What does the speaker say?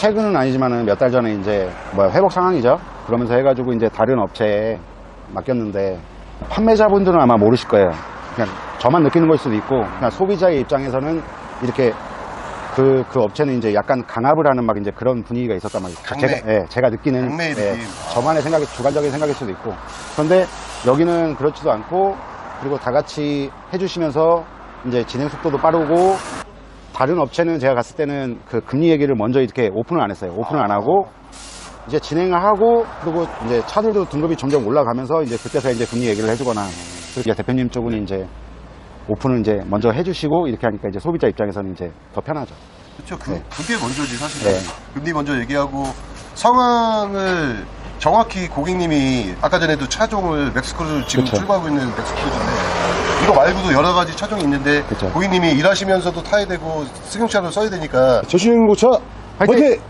최근은 아니지만은 몇 달 전에 이제 뭐 회복 상황이죠. 그러면서 해가지고 이제 다른 업체에 맡겼는데 판매자분들은 아마 모르실 거예요. 그냥 저만 느끼는 걸 수도 있고 그냥 소비자의 입장에서는 이렇게 그, 그 업체는 이제 약간 강압을 하는 막 이제 그런 분위기가 있었단 말이에요. 강매. 제가, 예, 제가 느끼는 예, 느낌. 저만의 생각이 주관적인 생각일 수도 있고 그런데 여기는 그렇지도 않고 그리고 다 같이 해주시면서 이제 진행 속도도 빠르고 다른 업체는 제가 갔을 때는 그 금리 얘기를 먼저 이렇게 오픈을 안 했어요. 오픈을 안 하고 이제 진행을 하고 그리고 이제 차들도 등급이 점점 올라가면서 이제 그때서 이제 금리 얘기를 해주거나 그렇게 대표님 쪽은 이제 오픈을 이제 먼저 해주시고 이렇게 하니까 이제 소비자 입장에서는 이제 더 편하죠. 그렇죠. 그, 네. 그게 먼저지 사실은. 네. 금리 먼저 얘기하고 상황을 정확히 고객님이 아까 전에도 차종을 맥스크루즈 지금 그쵸. 출고하고 있는 맥스크루즈인데 이거 말고도 여러 가지 차종이 있는데 그쵸. 고객님이 일하시면서도 타야 되고 승용차로 써야 되니까 저신고차 화이팅! 화이팅!